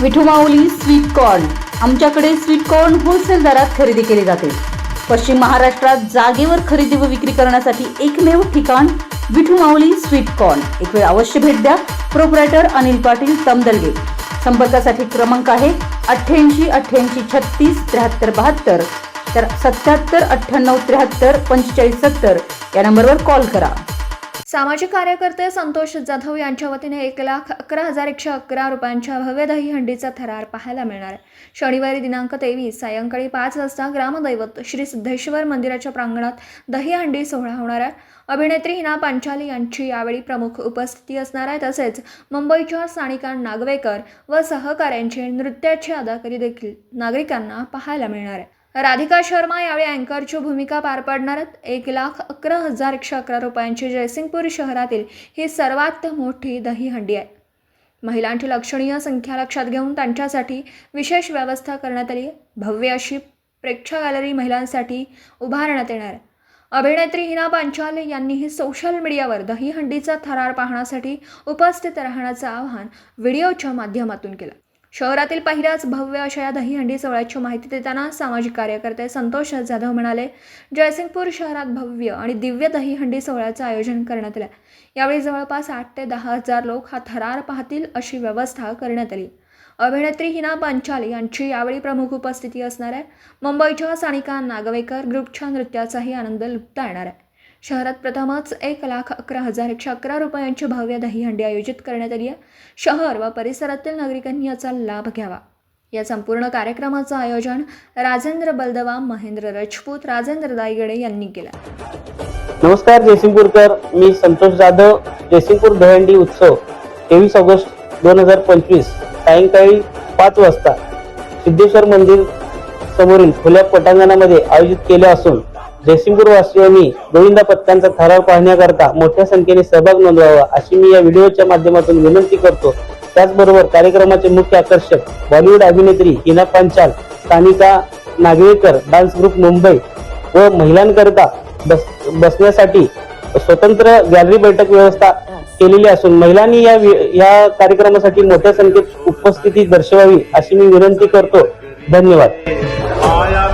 Vithu Mauli sweet corn आमच्याकडे sweet corn wholesale दरात खरेदी केले जाते. पश्चिम महाराष्ट्रात जागेवर खरेदी व विक्री करण्यासाठी एकमेव ठिकाण विठू माऊली स्वीट कॉर्न एक वेळ अवश्य भेट द्या. प्रोपरायटर अनिल पाटील तमदलगे संपर्कासाठी क्रमांक आहे अठ्ठ्याऐंशी अठ्ठ्याऐंशी छत्तीस त्र्याहत्तर बहात्तर. तर सत्याहत्तर अठ्ठ्याण्णव त्र्याहत्तर पंचेचाळीस सत्तर. या नंबरवर कॉल करा. सामाजिक कार्यकर्ते संतोष जाधव यांच्या वतीने एक लाख अकरा हजार एकशे अकरा रुपयांच्या भव्य दहीहंडीचा थरार पाहायला मिळणार आहे. शनिवारी दिनांक तेवीस सायंकाळी पाच वाजता ग्रामदैवत श्री सिद्धेश्वर मंदिराच्या प्रांगणात दहीहंडी सोहळा होणार आहे. अभिनेत्री हिना पांचाली यांची यावेळी प्रमुख उपस्थिती असणार आहे. तसेच मुंबईच्या सानिका नागवेकर व सहकाऱ्यांचे नृत्याची अदाकारी देखील नागरिकांना पाहायला मिळणार आहे. राधिका शर्मा यावेळी अँकरची भूमिका पार पाडणार आहेत. एक लाख अकरा हजार एकशे अकरा रुपयांची जयसिंगपूर शहरातील ही सर्वात मोठी दहीहंडी आहे. महिलांची लक्षणीय संख्या लक्षात घेऊन त्यांच्यासाठी विशेष व्यवस्था करण्यात आली भव्य अशी प्रेक्षा गॅलरी महिलांसाठी उभारण्यात येणार आहे. अभिनेत्री हिना पांचाल यांनीही सोशल मीडियावर दहीहंडीचा थरार पाहण्यासाठी उपस्थित राहण्याचं आवाहन व्हिडिओच्या माध्यमातून केलं. शहरातील पहिल्याच भव्य अशा या दहीहंडी सोहळ्याची माहिती देताना सामाजिक कार्यकर्ते संतोष जाधव म्हणाले जयसिंगपूर शहरात भव्य आणि दिव्य दहीहंडी सोहळ्याचं आयोजन करण्यात आलं. यावेळी जवळपास आठ ते दहा हजार लोक हा थरार पाहतील अशी व्यवस्था करण्यात आली. अभिनेत्री हिना पांचाल यांची यावेळी प्रमुख उपस्थिती असणार आहे. मुंबईच्या सानिका नागवेकर ग्रुपच्या नृत्याचाही आनंद लुटता येणार आहे. शहरात प्रथमच एक लाख अकरा हजार एकशे अकरा रुपयांची भव्य दहीहंडी आयोजित करण्यात आली आहे. शहर व परिसरातील नागरिकांनी याचा लाभ घ्यावा. या संपूर्ण कार्यक्रमाचं आयोजन राजेंद्र बलदवा महेंद्र राजपूत राजेंद्र दायगडे यांनी केलं. नमस्कार जयसिंगपूरकर. मी संतोष जाधव. जयसिंगपूर दहंडी उत्सव तेवीस ऑगस्ट दोन हजार पंचवीस सायंकाळी पाच वाजता सिद्धेश्वर मंदिर समोरील खुल्या पटांगणामध्ये आयोजित केले असून जयसिंगपूर वासियांनी गोविंदा पथकांचा ठराव पाहण्याकरता मोठ्या संख्येने सहभाग नोंदवावा अशी मी या व्हिडिओच्या माध्यमातून विनंती करतो. त्याचबरोबर कार्यक्रमाचे मुख्य आकर्षक बॉलिवूड अभिनेत्री हिना पांचाल सानिका नागवेकर डान्स ग्रुप मुंबई व महिलांकरता बस बसण्यासाठी स्वतंत्र गॅलरी बैठक व्यवस्था केलेली असून महिलांनी या या कार्यक्रमासाठी मोठ्या संख्येत उपस्थिती दर्शवावी अशी मी विनंती करतो. धन्यवाद. आया